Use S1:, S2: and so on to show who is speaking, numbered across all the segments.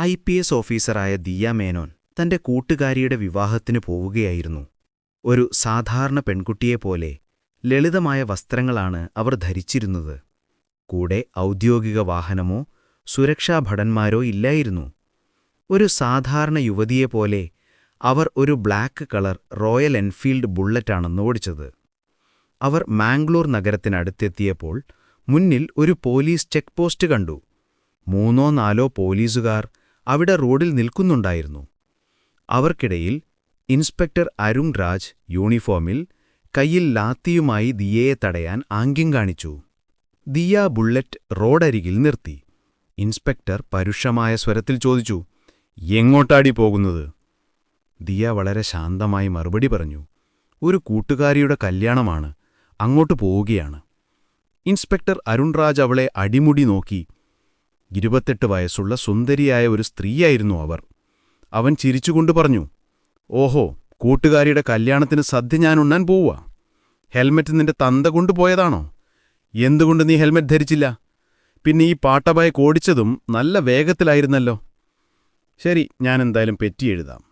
S1: I P S ഓഫീസറായ ദിയ മേനോൻ തന്റെ കൂട്ടുകാരിയുടെ വിവാഹത്തിന് പോവുകയായിരുന്നു. ഒരു സാധാരണ പെൺകുട്ടിയെപ്പോലെ ലളിതമായ വസ്ത്രങ്ങളാണ് അവർ ധരിച്ചിരുന്നത്. കൂടെ ഔദ്യോഗിക വാഹനമോ സുരക്ഷാ ഭടന്മാരോ ഇല്ലായിരുന്നു. ഒരു സാധാരണ യുവതിയെപ്പോലെ അവർ ഒരു ബ്ലാക്ക് കളർ റോയൽ എൻഫീൽഡ് ബുള്ളറ്റാണെന്ന് ഓടിച്ചത്. അവർ മാംഗ്ലൂർ നഗരത്തിനടുത്തെത്തിയപ്പോൾ മുന്നിൽ ഒരു പോലീസ് ചെക്ക് പോസ്റ്റ് കണ്ടു. മൂന്നോ നാലോ പോലീസുകാർ അവിടെ റോഡിൽ നിൽക്കുന്നുണ്ടായിരുന്നു. അവർക്കിടയിൽ ഇൻസ്പെക്ടർ അരുൺ രാജ് യൂണിഫോമിൽ കയ്യിൽ ലാത്തിയുമായി ദിയയെ തടയാൻ ആംഗ്യം കാണിച്ചു. ദിയ ബുള്ളറ്റ് റോഡരികിൽ നിർത്തി. ഇൻസ്പെക്ടർ പരുഷമായ സ്വരത്തിൽ ചോദിച്ചു എങ്ങോട്ടാടി പോകുന്നത്? ദിയ വളരെ ശാന്തമായി മറുപടി പറഞ്ഞു ഒരു കൂട്ടുകാരിയുടെ കല്യാണമാണ് അങ്ങോട്ട് പോവുകയാണ്. ഇൻസ്പെക്ടർ അരുൺരാജ് അവളെ അടിമുടി നോക്കി ഇരുപത്തെട്ട് വയസ്സുള്ള സുന്ദരിയായ ഒരു സ്ത്രീയായിരുന്നു അവർ. അവൻ ചിരിച്ചുകൊണ്ട് പറഞ്ഞു ഓഹോ കൂട്ടുകാരിയുടെ കല്യാണത്തിന് സദ്യ ഞാൻ ഉണ്ണാൻ പോവുക. ഹെൽമെറ്റ് നിന്റെ തന്ത കൊണ്ടുപോയതാണോ എന്തുകൊണ്ട് നീ ഹെൽമെറ്റ് ധരിച്ചില്ല? പിന്നെ ഈ പാട്ടബായ ഓടിച്ചതും നല്ല വേഗത്തിലായിരുന്നല്ലോ. ശരി ഞാൻ എന്തായാലും പെറ്റിയെഴുതാം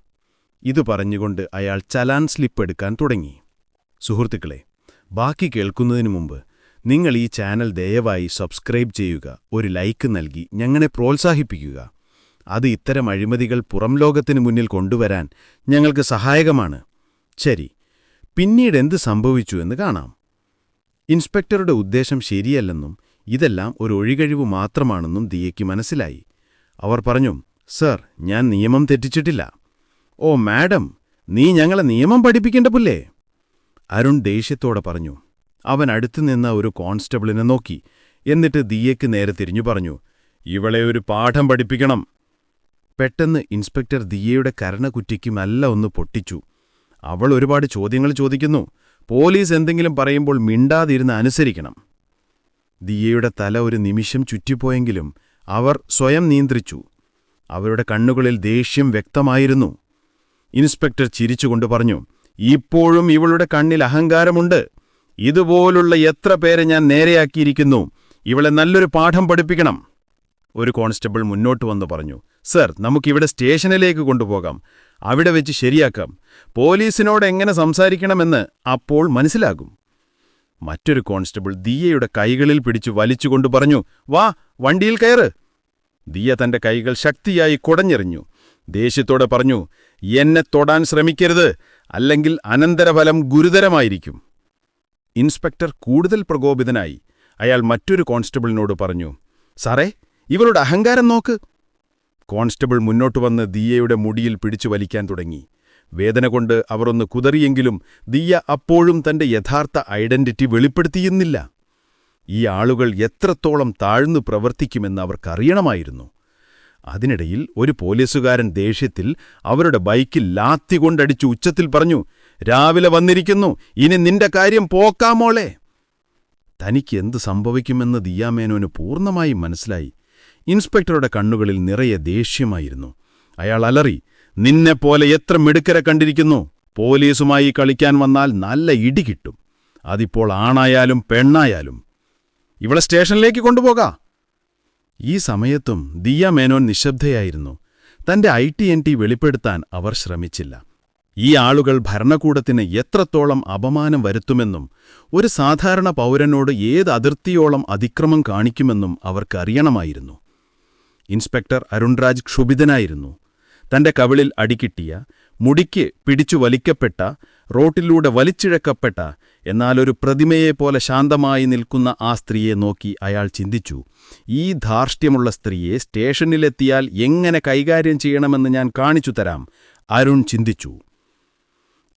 S1: ഇതു പറഞ്ഞുകൊണ്ട് അയാൾ ചലാൻ സ്ലിപ്പ് എടുക്കാൻ തുടങ്ങി. സുഹൃത്തുക്കളെ ബാക്കി കേൾക്കുന്നതിനു മുമ്പ് നിങ്ങൾ ഈ ചാനൽ ദയവായി സബ്സ്ക്രൈബ് ചെയ്യുക ഒരു ലൈക്ക് നൽകി ഞങ്ങളെ പ്രോത്സാഹിപ്പിക്കുക. അത് ഇത്തരം അഴിമതികൾ പുറം ലോകത്തിന് മുന്നിൽ കൊണ്ടുവരാൻ ഞങ്ങൾക്ക് സഹായകമാണ്. ശരി പിന്നീട് എന്ത് സംഭവിച്ചു എന്ന് കാണാം. ഇൻസ്പെക്ടറുടെ ഉദ്ദേശം ശരിയല്ലെന്നും ഇതെല്ലാം ഒരു ഒഴികഴിവ് മാത്രമാണെന്നും ദിയയ്ക്ക് മനസ്സിലായി. അവർ പറഞ്ഞു സർ ഞാൻ നിയമം തെറ്റിച്ചിട്ടില്ല. ഓ മാഡം നീ ഞങ്ങളെ നിയമം പഠിപ്പിക്കേണ്ട പുല്ലേ? അരുൺ ദേഷ്യത്തോടെ പറഞ്ഞു അവൻ അടുത്തുനിന്ന ഒരു കോൺസ്റ്റബിളിനെ നോക്കി. എന്നിട്ട് ദിയയ്ക്ക് നേരെ തിരിഞ്ഞു പറഞ്ഞു ഇവളെ ഒരു പാഠം പഠിപ്പിക്കണം. പെട്ടെന്ന് ഇൻസ്പെക്ടർ ദിയയുടെ കരണകുറ്റിക്കുമല്ല ഒന്ന് പൊട്ടിച്ചു. അവൾ ഒരുപാട് ചോദ്യങ്ങൾ ചോദിക്കുന്നു. പോലീസ് എന്തെങ്കിലും പറയുമ്പോൾ മിണ്ടാതിരുന്ന് അനുസരിക്കണം. ദിയയുടെ തല ഒരു നിമിഷം ചുറ്റിപ്പോയെങ്കിലും അവർ സ്വയം നിയന്ത്രിച്ചു. അവരുടെ കണ്ണുകളിൽ ദേഷ്യം വ്യക്തമായിരുന്നു. ഇൻസ്പെക്ടർ ചിരിച്ചുകൊണ്ട് പറഞ്ഞു ഇപ്പോഴും ഇവളുടെ കണ്ണിൽ അഹങ്കാരമുണ്ട്. ഇതുപോലുള്ള എത്ര പേരെ ഞാൻ നേരെയാക്കിയിരിക്കുന്നു? ഇവളെ നല്ലൊരു പാഠം പഠിപ്പിക്കണം. ഒരു കോൺസ്റ്റബിൾ മുന്നോട്ട് വന്നു പറഞ്ഞു സർ നമുക്കിവിടെ സ്റ്റേഷനിലേക്ക് കൊണ്ടുപോകാം. അവിടെ വെച്ച് ശരിയാക്കാം. പോലീസിനോട് എങ്ങനെ സംസാരിക്കണമെന്ന് അപ്പോൾ മനസ്സിലാകും. മറ്റൊരു കോൺസ്റ്റബിൾ ദിയയുടെ കൈകളിൽ പിടിച്ചു വലിച്ചുകൊണ്ട് പറഞ്ഞു വാ വണ്ടിയിൽ കയറ്. ദിയ തന്റെ കൈകൾ ശക്തിയായി കുടഞ്ഞെറിഞ്ഞു. ദേഷ്യത്തോടെ പറഞ്ഞു എന്നെ തൊടാൻ ശ്രമിക്കരുത്. അല്ലെങ്കിൽ അനന്തരഫലം ഗുരുതരമായിരിക്കും. ഇൻസ്പെക്ടർ കൂടുതൽ പ്രകോപിതനായി അയാൾ മറ്റൊരു കോൺസ്റ്റബിളിനോട് പറഞ്ഞു സാറേ ഇവരുടെ അഹങ്കാരം നോക്ക്. കോൺസ്റ്റബിൾ മുന്നോട്ടു വന്ന് ദിയയുടെ മുടിയിൽ പിടിച്ചു വലിക്കാൻ തുടങ്ങി. വേദന കൊണ്ട് അവർ ഒന്ന് കുതറിയെങ്കിലും ദിയ അപ്പോഴും തന്റെ യഥാർത്ഥ ഐഡന്റിറ്റി വെളിപ്പെടുത്തിയിരുന്നില്ല. ഈ ആളുകൾ എത്രത്തോളം താഴ്ന്നു പ്രവർത്തിക്കുമെന്ന് അവർക്കറിയണമായിരുന്നു. അതിനിടയിൽ ഒരു പോലീസുകാരൻ ദേഷ്യത്തിൽ അവരുടെ ബൈക്കിൽ ലാത്തി കൊണ്ടടിച്ചു ഉച്ചത്തിൽ പറഞ്ഞു രാവിലെ വന്നിരിക്കുന്നു. ഇനി നിന്റെ കാര്യം പോക്കാമോളെ തനിക്ക് എന്ത് സംഭവിക്കുമെന്ന് ദിയാമേനോന് പൂർണമായും മനസ്സിലായി. ഇൻസ്പെക്ടറുടെ കണ്ണുകളിൽ നിറയെ ദേഷ്യമായിരുന്നു. അയാൾ അലറി നിന്നെപ്പോലെ എത്ര മിടുക്കരെ കണ്ടിരിക്കുന്നു. പോലീസുമായി കളിക്കാൻ വന്നാൽ നല്ല ഇടി കിട്ടും. അതിപ്പോൾ ആണായാലും പെണ്ണായാലും. ഇവളെ സ്റ്റേഷനിലേക്ക് കൊണ്ടുപോകാ. ഈ സമയത്തും ദിയ മേനോൻ നിശബ്ദയായിരുന്നു. തന്റെ ഐ ടി എൻ ടി വെളിപ്പെടുത്താൻ അവർ ശ്രമിച്ചില്ല. ഈ ആളുകൾ ഭരണകൂടത്തിന് എത്രത്തോളം അപമാനം വരുത്തുമെന്നും ഒരു സാധാരണ പൗരനോട് ഏത് അതിർത്തിയോളം അതിക്രമം കാണിക്കുമെന്നും അവർക്കറിയണമായിരുന്നു. ഇൻസ്പെക്ടർ അരുൺരാജ് ക്ഷുഭിതനായിരുന്നു. തന്റെ കവിളിൽ അടിക്കിട്ടിയ മുടിക്ക് പിടിച്ചു വലിക്കപ്പെട്ട റോട്ടിലൂടെ വലിച്ചിഴക്കപ്പെട്ട എന്നാലൊരു പ്രതിമയെപ്പോലെ ശാന്തമായി നിൽക്കുന്ന ആ സ്ത്രീയെ നോക്കി അയാൾ ചിന്തിച്ചു ഈ ധാർഷ്ട്യമുള്ള സ്ത്രീയെ സ്റ്റേഷനിലെത്തിയാൽ എങ്ങനെ കൈകാര്യം ചെയ്യണമെന്ന് ഞാൻ കാണിച്ചു തരാം അരുൺ ചിന്തിച്ചു.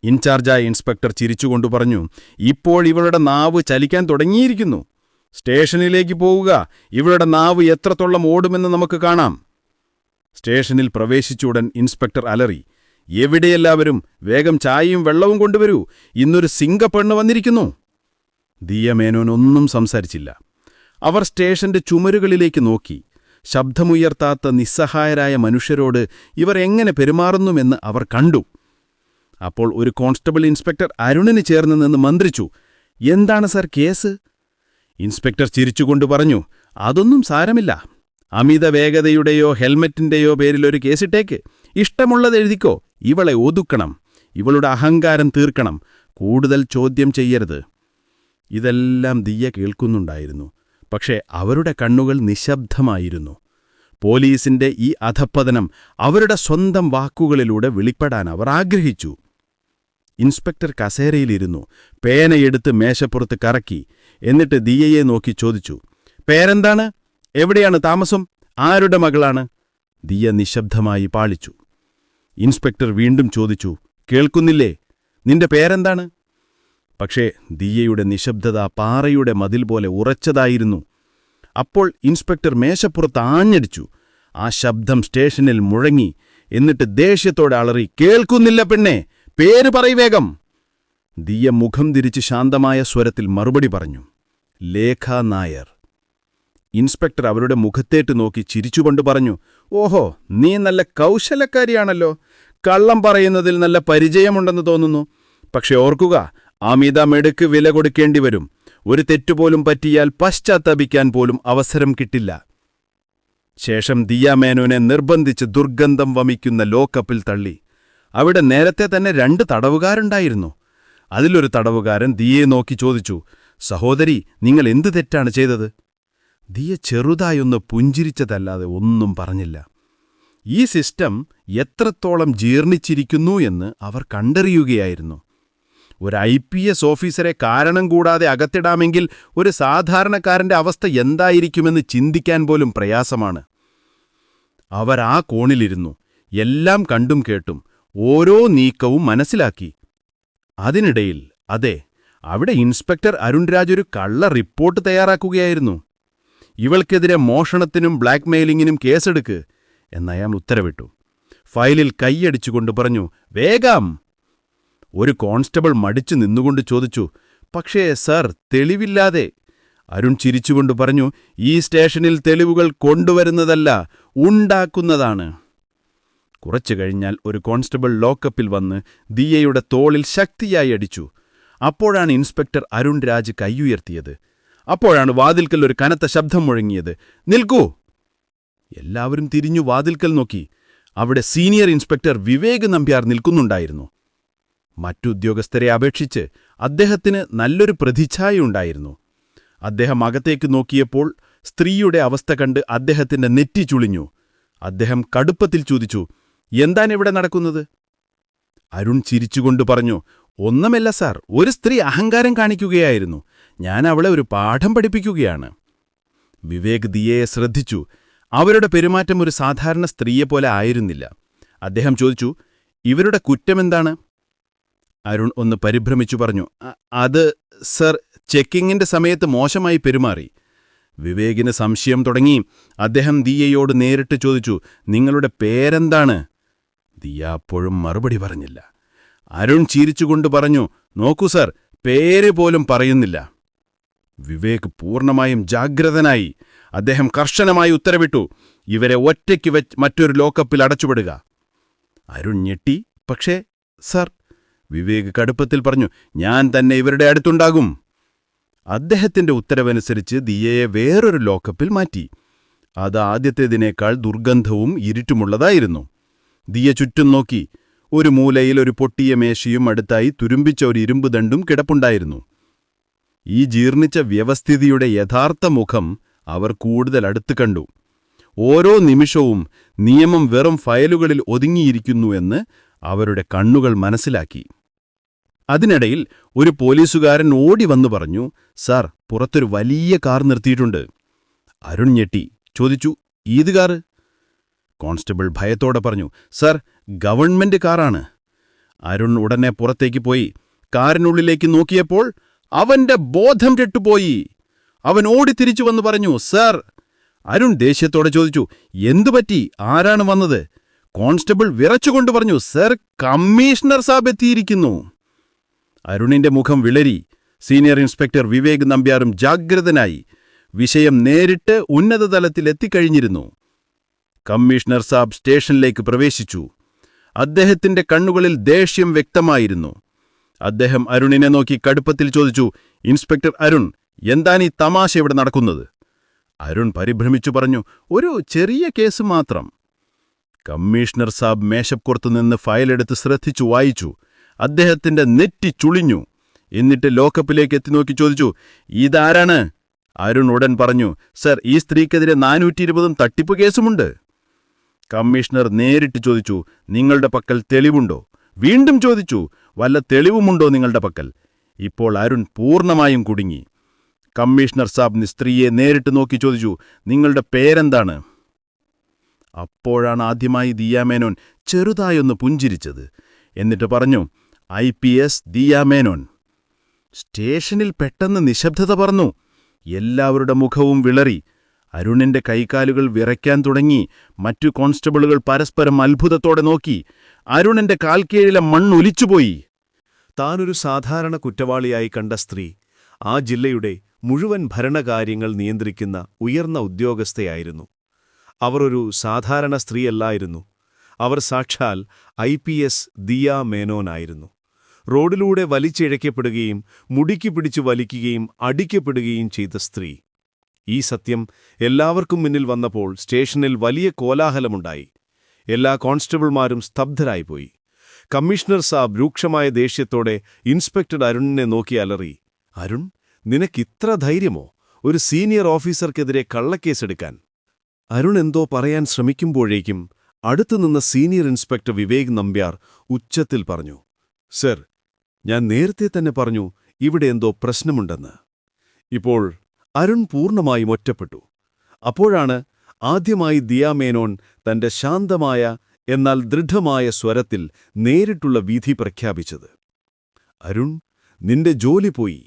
S1: ഇൻചാർജായ ഇൻസ്പെക്ടർ ചിരിച്ചുകൊണ്ടു പറഞ്ഞു ഇപ്പോൾ ഇവളുടെ നാവ് ചലിക്കാൻ തുടങ്ങിയിരിക്കുന്നു. സ്റ്റേഷനിലേക്ക് പോവുക. ഇവളുടെ നാവ് എത്രത്തോളം ഓടുമെന്ന് നമുക്ക് കാണാം. സ്റ്റേഷനിൽ പ്രവേശിച്ചുടൻ ഇൻസ്പെക്ടർ അലറി എവിടെയെല്ലാവരും വേഗം ചായയും വെള്ളവും കൊണ്ടുവരൂ. ഇന്നൊരു സിംഗപ്പെണ്ണ് വന്നിരിക്കുന്നു. ദിയമേനോൻ ഒന്നും സംസാരിച്ചില്ല. അവർ സ്റ്റേഷന്റെ ചുമരുകളിലേക്ക് നോക്കി. ശബ്ദമുയർത്താത്ത നിസ്സഹായരായ മനുഷ്യരോട് ഇവർ എങ്ങനെ പെരുമാറുന്നുമെന്ന് അവർ കണ്ടു. അപ്പോൾ ഒരു കോൺസ്റ്റബിൾ ഇൻസ്പെക്ടർ അരുണിന് ചേർന്ന് നിന്ന് മന്ത്രിച്ചു എന്താണ് സർ കേസ്? ഇൻസ്പെക്ടർ ചിരിച്ചുകൊണ്ട് പറഞ്ഞു അതൊന്നും സാരമില്ല. അമിത വേഗതയുടെയോ ഹെൽമെറ്റിന്റെയോ പേരിൽ ഒരു കേസിട്ടേക്ക്. ഇഷ്ടമുള്ളത് എഴുതിക്കോ. ഇവളെ ഒതുക്കണം. ഇവളുടെ അഹങ്കാരം തീർക്കണം. കൂടുതൽ ചോദ്യം ചെയ്യരുത്. ഇതെല്ലാം ദിയ കേൾക്കുന്നുണ്ടായിരുന്നു. പക്ഷേ അവരുടെ കണ്ണുകൾ നിശബ്ദമായിരുന്നു. പോലീസിന്റെ ഈ അധപ്പതനം അവരുടെ സ്വന്തം വാക്കുകളിലൂടെ വെളിപ്പെടാൻ അവർ ആഗ്രഹിച്ചു. ഇൻസ്പെക്ടർ കസേരയിലിരുന്നു. പേനയെടുത്ത് മേശപ്പുറത്ത് കറക്കി. എന്നിട്ട് ദിയയെ നോക്കി ചോദിച്ചു പേരെന്താണ്? എവിടെയാണ് താമസം? ആരുടെ മകളാണ്? ദിയ നിശബ്ദമായി പാളിച്ചു. ഇൻസ്പെക്ടർ വീണ്ടും ചോദിച്ചു കേൾക്കുന്നില്ലേ? നിന്റെ പേരെന്താണ്? പക്ഷേ ദിയയുടെ നിശബ്ദത പാറയുടെ മതിൽ പോലെ ഉറച്ചതായിരുന്നു. അപ്പോൾ ഇൻസ്പെക്ടർ മേശപ്പുറത്ത് ആഞ്ഞടിച്ചു. ആ ശബ്ദം സ്റ്റേഷനിൽ മുഴങ്ങി. എന്നിട്ട് ദേഷ്യത്തോടെ അളറി കേൾക്കുന്നില്ല പെണ്ണെ! പേര് പറയ് വേഗം. ദിയ മുഖം തിരിച്ച് ശാന്തമായ സ്വരത്തിൽ മറുപടി പറഞ്ഞു. ലേഖ നായർ. ഇൻസ്പെക്ടർ അവരുടെ മുഖത്തേട്ട് നോക്കി ചിരിച്ചുകൊണ്ട് പറഞ്ഞു ഓഹോ നീ നല്ല കൗശലക്കാരിയാണല്ലോ. കള്ളം പറയുന്നതിൽ നല്ല പരിചയമുണ്ടെന്ന് തോന്നുന്നു. പക്ഷെ ഓർക്കുക അമിത മെടുക്ക് വില കൊടുക്കേണ്ടി വരും. ഒരു തെറ്റുപോലും പറ്റിയാൽ പശ്ചാത്തപിക്കാൻ പോലും അവസരം കിട്ടില്ല. ശേഷം ദിയാമേനോനെ നിർബന്ധിച്ച് ദുർഗന്ധം വമിക്കുന്ന ലോക്കപ്പിൽ തള്ളി. അവിടെ നേരത്തെ തന്നെ രണ്ട് തടവുകാരുണ്ടായിരുന്നു. അതിലൊരു തടവുകാരൻ ദിയെ നോക്കി ചോദിച്ചു സഹോദരി നിങ്ങൾ എന്തു തെറ്റാണ് ചെയ്തത്? ദിയ ചെറുതായൊന്ന് പുഞ്ചിരിച്ചതല്ലാതെ ഒന്നും പറഞ്ഞില്ല. ഈ സിസ്റ്റം എത്രത്തോളം ജീർണിച്ചിരിക്കുന്നു എന്ന് അവർ കണ്ടറിയുകയായിരുന്നു. ഒരു ഐ പി എസ് ഓഫീസറെ കാരണം കൂടാതെ അകത്തിടാമെങ്കിൽ ഒരു സാധാരണക്കാരന്റെ അവസ്ഥ എന്തായിരിക്കുമെന്ന് ചിന്തിക്കാൻ പോലും പ്രയാസമാണ്. അവർ ആ കോണിലിരുന്നു. എല്ലാം കണ്ടും കേട്ടും. ഓരോ നീക്കവും മനസ്സിലാക്കി. അതിനിടയിൽ അതെ അവിടെ ഇൻസ്പെക്ടർ അരുൺരാജ് ഒരു കള്ള റിപ്പോർട്ട് തയ്യാറാക്കുകയായിരുന്നു. ഇവൾക്കെതിരെ മോഷണത്തിനും ബ്ലാക്ക്മെയിലിങ്ങിനും കേസെടുക്ക് എന്നയാൾ ഉത്തരവിട്ടു. ഫയലിൽ കൈയടിച്ചുകൊണ്ട് പറഞ്ഞു വേഗം! ഒരു കോൺസ്റ്റബിൾ മടിച്ചു നിന്നുകൊണ്ട് ചോദിച്ചു പക്ഷേ സർ തെളിവില്ലാതെ. അരുൺ ചിരിച്ചുകൊണ്ട് പറഞ്ഞു ഈ സ്റ്റേഷനിൽ തെളിവുകൾ കൊണ്ടുവരുന്നതല്ല ഉണ്ടാക്കുന്നതാണ്. കുറച്ചു കഴിഞ്ഞാൽ ഒരു കോൺസ്റ്റബിൾ ലോക്കപ്പിൽ വന്ന് ദിയയുടെ തോളിൽ ശക്തിയായി അടിച്ചു. അപ്പോഴാണ് ഇൻസ്പെക്ടർ അരുൺ രാജ് കൈയുയർത്തിയത്. അപ്പോഴാണ് വാതിൽക്കൽ ഒരു കനത്ത ശബ്ദം മുഴങ്ങിയത്. നിൽക്കൂ! എല്ലാവരും തിരിഞ്ഞു വാതിൽക്കൽ നോക്കി. അവിടെ സീനിയർ ഇൻസ്പെക്ടർ വിവേക് നമ്പ്യാർ നിൽക്കുന്നുണ്ടായിരുന്നു. മറ്റുദ്യോഗസ്ഥരെ അപേക്ഷിച്ച് അദ്ദേഹത്തിന് നല്ലൊരു പ്രതിച്ഛായയുണ്ടായിരുന്നു അദ്ദേഹം അകത്തേക്ക് നോക്കിയപ്പോൾ സ്ത്രീയുടെ അവസ്ഥ കണ്ട് അദ്ദേഹത്തിന്റെ നെറ്റി ചുളിഞ്ഞു. അദ്ദേഹം കടുപ്പത്തിൽ ചോദിച്ചു എന്താണിവിടെ നടക്കുന്നത്? അരുൺ ചിരിച്ചുകൊണ്ട് പറഞ്ഞു ഒന്നുമല്ല സാർ ഒരു സ്ത്രീ അഹങ്കാരം കാണിക്കുകയായിരുന്നു. ഞാൻ അവളെ ഒരു പാഠം പഠിപ്പിക്കുകയാണ്. വിവേക് ദിയയെ ശ്രദ്ധിച്ചു. അവരുടെ പെരുമാറ്റം ഒരു സാധാരണ സ്ത്രീയെപ്പോലെ ആയിരുന്നില്ല. അദ്ദേഹം ചോദിച്ചു ഇവരുടെ കുറ്റമെന്താണ് അരുൺ ഒന്ന് പരിഭ്രമിച്ചു പറഞ്ഞു അത് സർ ചെക്കിങ്ങിന്റെ സമയത്ത് മോശമായി പെരുമാറി. വിവേകിന് സംശയം തുടങ്ങി. അദ്ദേഹം ദിയയോട് നേരിട്ട് ചോദിച്ചു നിങ്ങളുടെ പേരെന്താണ്? ദിയ അപ്പോഴും മറുപടി പറഞ്ഞില്ല. അരുൺ ചിരിച്ചുകൊണ്ട് പറഞ്ഞു നോക്കൂ സർ പേര് പോലും പറയുന്നില്ല. വിവേക് പൂർണമായും ജാഗ്രതനായി അദ്ദേഹം കർശനമായി ഉത്തരവിട്ടു ഇവരെ ഒറ്റയ്ക്ക് വെച്ച് മറ്റൊരു ലോക്കപ്പിൽ അടച്ചുവിടുക. അരുൺ ഞെട്ടി പക്ഷേ സർ വിവേക് കടുപ്പത്തിൽ പറഞ്ഞു ഞാൻ തന്നെ ഇവരുടെ അടുത്തുണ്ടാകും. അദ്ദേഹത്തിന്റെ ഉത്തരവനുസരിച്ച് ദിയയെ വേറൊരു ലോക്കപ്പിൽ മാറ്റി. അത് ആദ്യത്തേതിനേക്കാൾ ദുർഗന്ധവും ഇരുട്ടുമുള്ളതായിരുന്നു. ദിയ ചുറ്റും നോക്കി. ഒരു മൂലയിൽ ഒരു പൊട്ടിയ മേശയും അടുത്തായി തുരുമ്പിച്ച ഒരു ഇരുമ്പ് ദണ്ടും കിടപ്പുണ്ടായിരുന്നു. ഈ ജീർണിച്ച വ്യവസ്ഥിതിയുടെ യഥാർത്ഥ മുഖം അവർ കൂടുതൽ അടുത്ത് കണ്ടു. ഓരോ നിമിഷവും നിയമം വെറും ഫയലുകളിൽ ഒതുങ്ങിയിരിക്കുന്നു എന്ന് അവരുടെ കണ്ണുകൾ മനസ്സിലാക്കി. അതിനിടയിൽ ഒരു പോലീസുകാരൻ ഓടി വന്നു പറഞ്ഞു സാർ പുറത്തൊരു വലിയ കാർ നിർത്തിയിട്ടുണ്ട്. അരുൺ ഞെട്ടി ചോദിച്ചു ഈത് കാറ്? കോൺസ്റ്റബിൾ ഭയത്തോടെ പറഞ്ഞു സർ ഗവൺമെന്റ് കാറാണ്. അരുൺ ഉടനെ പുറത്തേക്ക് പോയി. കാറിനുള്ളിലേക്ക് നോക്കിയപ്പോൾ അവന്റെ ബോധം കെട്ടുപോയി അവൻ ഓടി തിരിച്ചു വന്ന് പറഞ്ഞു സർ. അരുൺ ദേഷ്യത്തോടെ ചോദിച്ചു എന്തുപറ്റി ആരാണ് വന്നത്? കോൺസ്റ്റബിൾ വിറച്ചുകൊണ്ട് പറഞ്ഞു സർ കമ്മീഷണർ സാബ് എത്തിയിരിക്കുന്നു. അരുണിന്റെ മുഖം വിളരി. സീനിയർ ഇൻസ്പെക്ടർ വിവേക് നമ്പ്യാറും ജാഗ്രതനായി. വിഷയം നേരിട്ട് ഉന്നതതലത്തിൽ എത്തിക്കഴിഞ്ഞിരുന്നു. കമ്മീഷണർ സാബ് സ്റ്റേഷനിലേക്ക് പ്രവേശിച്ചു. അദ്ദേഹത്തിന്റെ കണ്ണുകളിൽ ദേഷ്യം വ്യക്തമായിരുന്നു. അദ്ദേഹം അരുണിനെ നോക്കി കടുപ്പത്തിൽ ചോദിച്ചു ഇൻസ്പെക്ടർ അരുൺ എന്താണ് തമാശ ഇവിടെ നടക്കുന്നത്? അരുൺ പരിഭ്രമിച്ചു പറഞ്ഞു ഒരു ചെറിയ കേസ് മാത്രം. കമ്മീഷണർ സാബ് മേശപ്പുറത്തു നിന്ന് ഫയലെടുത്ത് ശ്രദ്ധിച്ചു വായിച്ചു. അദ്ദേഹത്തിന്റെ നെറ്റി ചുളിഞ്ഞു. എന്നിട്ട് ലോക്കപ്പിലേക്ക് എത്തി നോക്കി ചോദിച്ചു ഇതാരാണ്? അരുൺ ഉടൻ പറഞ്ഞു സർ ഈ സ്ത്രീക്കെതിരെ നാനൂറ്റി ഇരുപതും തട്ടിപ്പ് കേസുമുണ്ട്. കമ്മീഷണർ നേരിട്ട് ചോദിച്ചു നിങ്ങളുടെ പക്കൽ തെളിവുണ്ടോ? വീണ്ടും ചോദിച്ചു വല്ല തെളിവുമുണ്ടോ നിങ്ങളുടെ പക്കൽ? ഇപ്പോൾ അരുൺ പൂർണമായും കുടുങ്ങി. കമ്മീഷണർ സാബ് സ്ത്രീയെ നേരിട്ട് നോക്കി ചോദിച്ചു നിങ്ങളുടെ പേരെന്താണ്? അപ്പോഴാണ് ആദ്യമായി ദിയാമേനോൻ ചെറുതായൊന്ന് പുഞ്ചിരിച്ചത് എന്നിട്ട് പറഞ്ഞു ഐ പി എസ് ദിയാമേനോൻ സ്റ്റേഷനിൽ പെട്ടെന്ന് നിശബ്ദത പറഞ്ഞു എല്ലാവരുടെ മുഖവും വിളറി. അരുണിന്റെ കൈകാലുകൾ വിറയ്ക്കാൻ തുടങ്ങി. മറ്റു കോൺസ്റ്റബിളുകൾ പരസ്പരം അത്ഭുതത്തോടെ നോക്കി. അരുണിന്റെ കാൽക്കീഴിലെ മണ്ണൊലിച്ചുപോയി
S2: താനൊരു സാധാരണ കുറ്റവാളിയായി കണ്ട സ്ത്രീ ആ ജില്ലയുടെ മുഴുവൻ ഭരണകാര്യങ്ങൾ നിയന്ത്രിക്കുന്ന ഉയർന്ന ഉദ്യോഗസ്ഥയായിരുന്നു. അവർ ഒരു സാധാരണ സ്ത്രീയല്ലായിരുന്നു. അവർ സാക്ഷാൽ ഐ പി എസ് ദിയ മേനോനായിരുന്നു. റോഡിലൂടെ വലിച്ചിഴയ്ക്കപ്പെടുകയും മുടിക്കു പിടിച്ചു വലിക്കുകയും അടിക്കപ്പെടുകയും ചെയ്ത സ്ത്രീ. ഈ സത്യം എല്ലാവർക്കും മുന്നിൽ വന്നപ്പോൾ സ്റ്റേഷനിൽ വലിയ കോലാഹലമുണ്ടായി. എല്ലാ കോൺസ്റ്റബിൾമാരും സ്തബ്ധരായിപ്പോയി. കമ്മീഷണർ സാബ് രൂക്ഷമായ ദേഷ്യത്തോടെ ഇൻസ്പെക്ടർ അരുണിനെ നോക്കി അലറി അരുൺ നിനക്കിത്ര ധൈര്യമോ? ഒരു സീനിയർ ഓഫീസർക്കെതിരെ കള്ളക്കേസെടുക്കാൻ. അരുൺ എന്തോ പറയാൻ ശ്രമിക്കുമ്പോഴേക്കും അടുത്തുനിന്ന സീനിയർ ഇൻസ്പെക്ടർ വിവേക് നമ്പ്യാർ ഉച്ചത്തിൽ പറഞ്ഞു സർ ഞാൻ നേരത്തെ തന്നെ പറഞ്ഞു ഇവിടെ എന്തോ പ്രശ്നമുണ്ടെന്ന്. ഇപ്പോൾ അരുൺ പൂർണമായും ഒറ്റപ്പെട്ടു. അപ്പോഴാണ് ആദ്യമായി ദിയാമേനോൻ തന്റെ ശാന്തമായ എന്നാൽ ദൃഢമായ സ്വരത്തിൽ നേരിട്ടുള്ള വിധി പ്രഖ്യാപിച്ചത്. അരുൺ നിന്റെ ജോലി പോയി.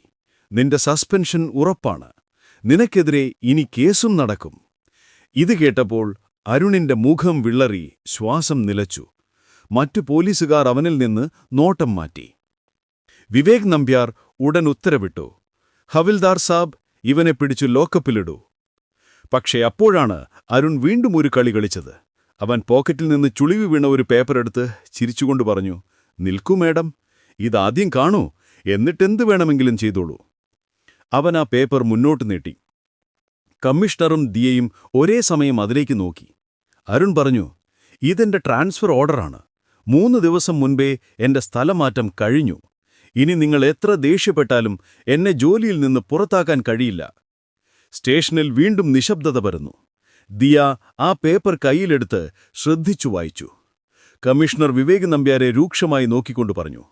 S2: നിന്റെ സസ്പെൻഷൻ ഉറപ്പാണ്. നിനക്കെതിരെ ഇനി കേസും നടക്കും. ഇത് കേട്ടപ്പോൾ അരുണിന്റെ മുഖം വിള്ളറി ശ്വാസം നിലച്ചു. മറ്റു പോലീസുകാർ അവനിൽ നിന്ന് നോട്ടം മാറ്റി. വിവേക് നമ്പ്യാർ ഉടൻ ഉത്തരവിട്ടു. ഹവിൽദാർ സാബ് ഇവനെ പിടിച്ചു ലോക്കപ്പിലിടൂ. പക്ഷേ അപ്പോഴാണ് അരുൺ വീണ്ടും ഒരു കളി കളിച്ചത്. അവൻ പോക്കറ്റിൽ നിന്ന് ചുളിവി വീണ ഒരു പേപ്പർ എടുത്ത് ചിരിച്ചുകൊണ്ട് പറഞ്ഞു നിൽക്കൂ മേഡം ഇതാദ്യം കാണൂ എന്നിട്ടെന്ത് വേണമെങ്കിലും ചെയ്തോളൂ. അവൻ ആ പേപ്പർ മുന്നോട്ട് നീട്ടി. കമ്മീഷണറും ദിയയും ഒരേ സമയം അതിലേക്ക് നോക്കി. അരുൺ പറഞ്ഞു ഇതെന്റെ ട്രാൻസ്ഫർ ഓർഡറാണ്. മൂന്ന് ദിവസം മുൻപേ എന്റെ സ്ഥലമാറ്റം കഴിഞ്ഞു. ഇനി നിങ്ങൾ എത്ര ദേഷ്യപ്പെട്ടാലും എന്നെ ജോലിയിൽ നിന്ന് പുറത്താക്കാൻ കഴിയില്ല. സ്റ്റേഷനിൽ വീണ്ടും നിശബ്ദത പരന്നു. ദിയ ആ പേപ്പർ കയ്യിലെടുത്ത് ശ്രദ്ധിച്ചു വായിച്ചു. കമ്മീഷണർ വിവേക് നമ്പ്യാരെ രൂക്ഷമായി നോക്കിക്കൊണ്ടു പറഞ്ഞു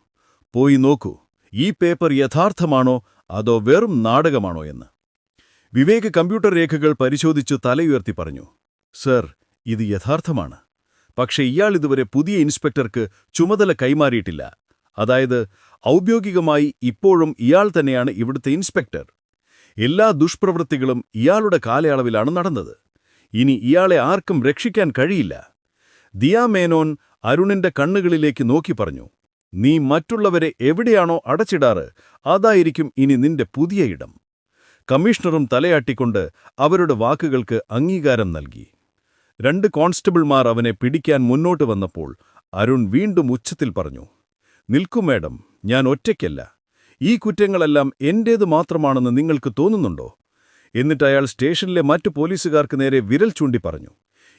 S2: പോയി നോക്കൂ ഈ പേപ്പർ യഥാർത്ഥമാണോ അതോ വെറും നാടകമാണോ എന്ന്? വിവേക് കമ്പ്യൂട്ടർ രേഖകൾ പരിശോധിച്ചു തലയുയർത്തി പറഞ്ഞു സർ ഇത് യഥാർത്ഥമാണ്. പക്ഷേ ഇയാൾ ഇതുവരെ പുതിയ ഇൻസ്പെക്ടർക്ക് ചുമതല കൈമാറിയിട്ടില്ല. അതായത് ഔദ്യോഗികമായി ഇപ്പോഴും ഇയാൾ തന്നെയാണ് ഇവിടുത്തെ ഇൻസ്പെക്ടർ. എല്ലാ ദുഷ്പ്രവൃത്തികളും ഇയാളുടെ കാലയളവിലാണ് നടന്നത്. ഇനി ഇയാളെ ആർക്കും രക്ഷിക്കാൻ കഴിയില്ല. ദിയാമേനോൻ അരുണിന്റെ കണ്ണുകളിലേക്ക് നോക്കി പറഞ്ഞു നീ മറ്റുള്ളവരെ എവിടെയാണോ അടച്ചിടാറ് അതായിരിക്കും ഇനി നിന്റെ പുതിയ ഇടം. കമ്മീഷണറും തലയാട്ടിക്കൊണ്ട് അവരുടെ വാക്കുകൾക്ക് അംഗീകാരം നൽകി. രണ്ട് കോൺസ്റ്റബിൾമാർ അവനെ പിടിക്കാൻ മുന്നോട്ട് വന്നപ്പോൾ അരുൺ വീണ്ടും ഉച്ചത്തിൽ പറഞ്ഞു നിൽക്കൂ മേഡം. ഞാൻ ഒറ്റയ്ക്കല്ല. ഈ കുറ്റങ്ങളെല്ലാം എന്റേതു മാത്രമാണെന്ന് നിങ്ങൾക്ക് തോന്നുന്നുണ്ടോ? എന്നിട്ട് അയാൾ സ്റ്റേഷനിലെ മറ്റു പോലീസുകാർക്ക് നേരെ വിരൽ ചൂണ്ടി പറഞ്ഞു.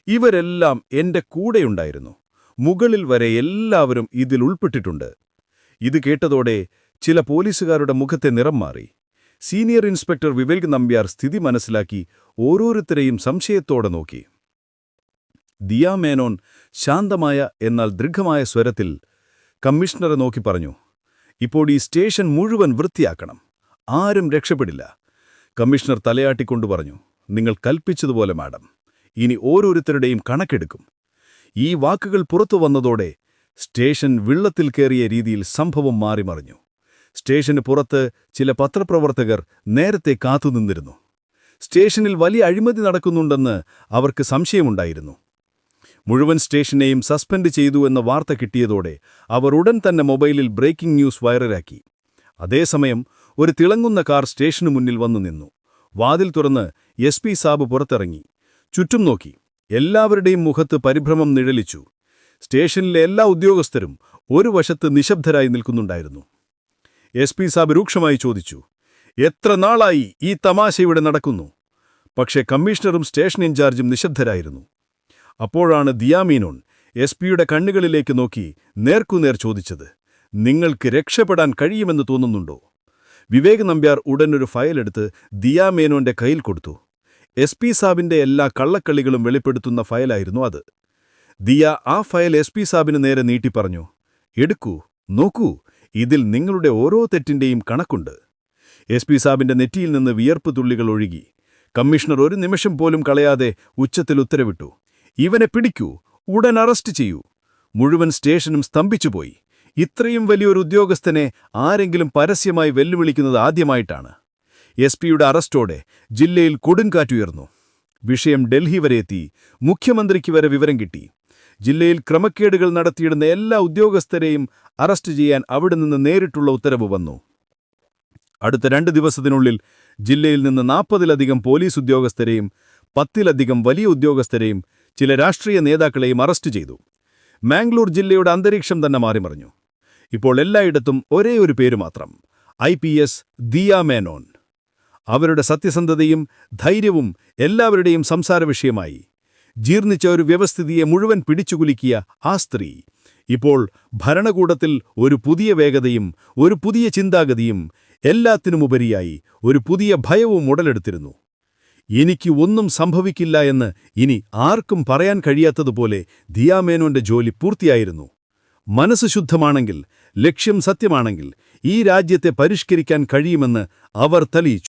S2: ഇവരെല്ലാം എന്റെ കൂടെയുണ്ടായിരുന്നു. മുകളിൽ വരെ എല്ലാവരും ഇതിൽ ഉൾപ്പെട്ടിട്ടുണ്ട്. ഇത് കേട്ടതോടെ ചില പോലീസുകാരുടെ മുഖത്തെ നിറം മാറി. സീനിയർ ഇൻസ്പെക്ടർ വിവേക് നമ്പ്യാർ സ്ഥിതി മനസ്സിലാക്കി ഓരോരുത്തരെയും സംശയത്തോടെ നോക്കി. ദിയാമേനോൻ ശാന്തമായ എന്നാൽ ദൃഢമായ സ്വരത്തിൽ കമ്മീഷണറെ നോക്കി പറഞ്ഞു. ഇപ്പോൾ ഈ സ്റ്റേഷൻ മുഴുവൻ വൃത്തിയാക്കണം. ആരും രക്ഷപ്പെടില്ല. കമ്മീഷണർ തലയാട്ടിക്കൊണ്ടു പറഞ്ഞു നിങ്ങൾ കൽപ്പിച്ചതുപോലെ മാഡം. ഇനി ഓരോരുത്തരുടെയും കണക്കെടുക്കും. ഈ വാക്കുകൾ പുറത്തു വന്നതോടെ സ്റ്റേഷൻ വിള്ളത്തിൽ കയറിയ രീതിയിൽ സംഭവം മാറിമറിഞ്ഞു. സ്റ്റേഷന് പുറത്ത് ചില പത്രപ്രവർത്തകർ നേരത്തെ കാത്തുനിന്നിരുന്നു. സ്റ്റേഷനിൽ വലിയ അഴിമതി നടക്കുന്നുണ്ടെന്ന് അവർക്ക് സംശയമുണ്ടായിരുന്നു. മുഴുവൻ സ്റ്റേഷനെയും സസ്പെൻഡ് ചെയ്തു എന്ന വാർത്ത കിട്ടിയതോടെ അവർ ഉടൻ തന്നെ മൊബൈലിൽ ബ്രേക്കിംഗ് ന്യൂസ് വൈറലാക്കി. അതേസമയം ഒരു തിളങ്ങുന്ന കാർ സ്റ്റേഷനു മുന്നിൽ വന്നു നിന്നു. വാതിൽ തുറന്ന് എസ് പി സാബ് പുറത്തിറങ്ങി. ചുറ്റും നോക്കി. എല്ലാവരുടെയും മുഖത്ത് പരിഭ്രമം നിഴലിച്ചു. സ്റ്റേഷനിലെ എല്ലാ ഉദ്യോഗസ്ഥരും ഒരു വശത്ത് നിശബ്ദരായി നിൽക്കുന്നുണ്ടായിരുന്നു. എസ് പി സാബ് രൂക്ഷമായി ചോദിച്ചു എത്ര നാളായി ഈ തമാശ ഇവിടെ നടക്കുന്നു? പക്ഷേ കമ്മീഷണറും സ്റ്റേഷൻ ഇൻചാർജും നിശബ്ദരായിരുന്നു. അപ്പോഴാണ് ദിയാമീനോൺ എസ് പിയുടെ കണ്ണുകളിലേക്ക് നോക്കി നേർക്കുനേർ ചോദിച്ചത് നിങ്ങൾക്ക് രക്ഷപ്പെടാൻ കഴിയുമെന്ന് തോന്നുന്നുണ്ടോ? വിവേക് നമ്പ്യാർ ഉടനൊരു ഫയലെടുത്ത് ദിയാമേനോന്റെ കയ്യിൽ കൊടുത്തു. എസ് പി സാബിന്റെ എല്ലാ കള്ളക്കളികളും വെളിപ്പെടുത്തുന്ന ഫയലായിരുന്നു അത്. ദിയ ആ ഫയൽ എസ് പി സാബിന് നേരെ നീട്ടി പറഞ്ഞു എടുക്കൂ നോക്കൂ ഇതിൽ നിങ്ങളുടെ ഓരോ തെറ്റിന്റെയും കണക്കുണ്ട്. എസ് പി സാബിന്റെ നെറ്റിയിൽ നിന്ന് വിയർപ്പ് തുള്ളികൾ ഒഴുകി. കമ്മീഷണർ ഒരു നിമിഷം പോലും കളയാതെ ഉച്ചത്തിൽ ഉത്തരവിട്ടു. ഇവനെ പിടിക്കൂ ഉടൻ അറസ്റ്റ് ചെയ്യൂ. മുഴുവൻ സ്റ്റേഷനും സ്തംഭിച്ചുപോയി. ഇത്രയും വലിയൊരു ഉദ്യോഗസ്ഥനെ ആരെങ്കിലും പരസ്യമായി വെല്ലുവിളിക്കുന്നത് ആദ്യമായിട്ടാണ്. എസ് പിയുടെ അറസ്റ്റോടെ ജില്ലയിൽ കൊടുങ്കാറ്റുയർന്നു വിഷയം ഡൽഹി വരെ എത്തി. മുഖ്യമന്ത്രിക്ക് വരെ വിവരം കിട്ടി. ജില്ലയിൽ ക്രമക്കേടുകൾ നടത്തിയിടുന്ന എല്ലാ ഉദ്യോഗസ്ഥരെയും അറസ്റ്റ് ചെയ്യാൻ അവിടെ നിന്ന് നേരിട്ടുള്ള ഉത്തരവ് വന്നു. അടുത്ത രണ്ട് ദിവസത്തിനുള്ളിൽ ജില്ലയിൽ നിന്ന് നാൽപ്പതിലധികം പോലീസ് ഉദ്യോഗസ്ഥരെയും പത്തിലധികം വലിയ ഉദ്യോഗസ്ഥരെയും ചില രാഷ്ട്രീയ നേതാക്കളെയും അറസ്റ്റ് ചെയ്തു. മാംഗ്ലൂർ ജില്ലയുടെ അന്തരീക്ഷം തന്നെ മാറിമറിഞ്ഞു. ഇപ്പോൾ എല്ലായിടത്തും ഒരേ ഒരു പേര് മാത്രം I P S Diya Menon. അവരുടെ സത്യസന്ധതയും ധൈര്യവും എല്ലാവരുടെയും സംസാരവിഷയമായി ജീർണിച്ച ഒരു വ്യവസ്ഥിതിയെ മുഴുവൻ പിടിച്ചുകുലുക്കിയ ആ സ്ത്രീ ഇപ്പോൾ ഭരണകൂടത്തിൽ ഒരു പുതിയ വേഗതയും ഒരു പുതിയ ചിന്താഗതിയും എല്ലാത്തിനുമുപരിയായി ഒരു പുതിയ ഭയവും ഉടലെടുത്തിരുന്നു. എനിക്ക് ഒന്നും സംഭവിക്കില്ല എന്ന് ഇനി ആർക്കും പറയാൻ കഴിയാത്തതുപോലെ ദിയാമേനോന്റെ ജോലി പൂർത്തിയായിരുന്നു. മനസ്സ് ശുദ്ധമാണെങ്കിൽ ലക്ഷ്യം സത്യമാണെങ്കിൽ ഈ രാജ്യത്തെ പരിഷ്കരിക്കാൻ കഴിയുമെന്ന് അവർ തെളിയിച്ചു.